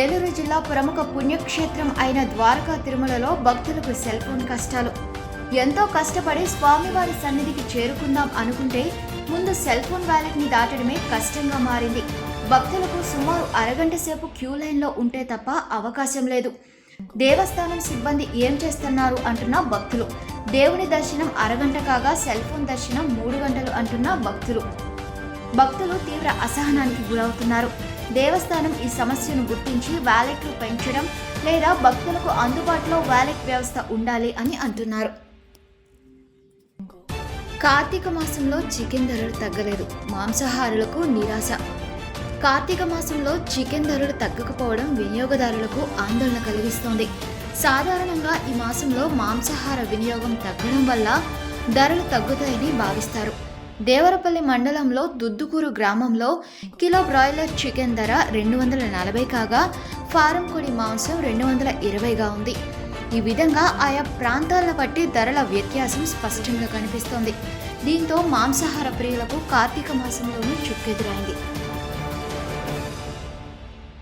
ఏలూరు జిల్లా ప్రముఖ పుణ్యక్షేత్రం అయిన ద్వారకా తిరుమలలో భక్తులకు సెల్ ఫోన్ కష్టాలు. ఎంతో కష్టపడి స్వామివారి సన్నిధికి చేరుకుందాం అనుకుంటే ముందు సెల్ ఫోన్ వ్యాలెట్ని దాటడమే కష్టంగా మారింది. భక్తులకు సుమారు అరగంట సేపు క్యూ లైన్లో ఉంటే తప్ప అవకాశం లేదు. దేవస్థానం సిబ్బంది ఏం చేస్తున్నారు అంటున్న భక్తులు. దేవుని దర్శనం అరగంట కాగా సెల్ ఫోన్ దర్శనం మూడు గంటలు అంటున్న భక్తులు. భక్తులు తీవ్ర అసహనానికి గురవుతున్నారు. దేవస్థానం ఈ సమస్యను గుర్తించి వ్యాలెట్లు పెంచడం లేదా భక్తులకు అందుబాటులో వ్యాలెట్ వ్యవస్థ ఉండాలి అని అంటున్నారు. కార్తీక మాసంలో చికెన్ ధరలు తగ్గలేదు. మాంసాహారులకు నిరాశ. కార్తీక మాసంలో చికెన్ ధరలు తగ్గకపోవడం వినియోగదారులకు ఆందోళన కలిగిస్తోంది. సాధారణంగా ఈ మాసంలో మాంసాహార వినియోగం తగ్గడం వల్ల ధరలు తగ్గుతాయని భావిస్తారు. దేవరపల్లి మండలంలో దుద్దుకూరు గ్రామంలో కిలో బ్రాయిలర్ చికెన్ ధర రెండు వందల నలభై కాగా ఫారం కోడి మాంసం రెండు వందల ఇరవైగా ఉంది. ఈ విధంగా ఆయా ప్రాంతాలను బట్టి ధరల వ్యత్యాసం స్పష్టంగా కనిపిస్తోంది. దీంతో మాంసాహార ప్రియులకు కార్తీక మాసంలోనూ చుక్కెదురైంది.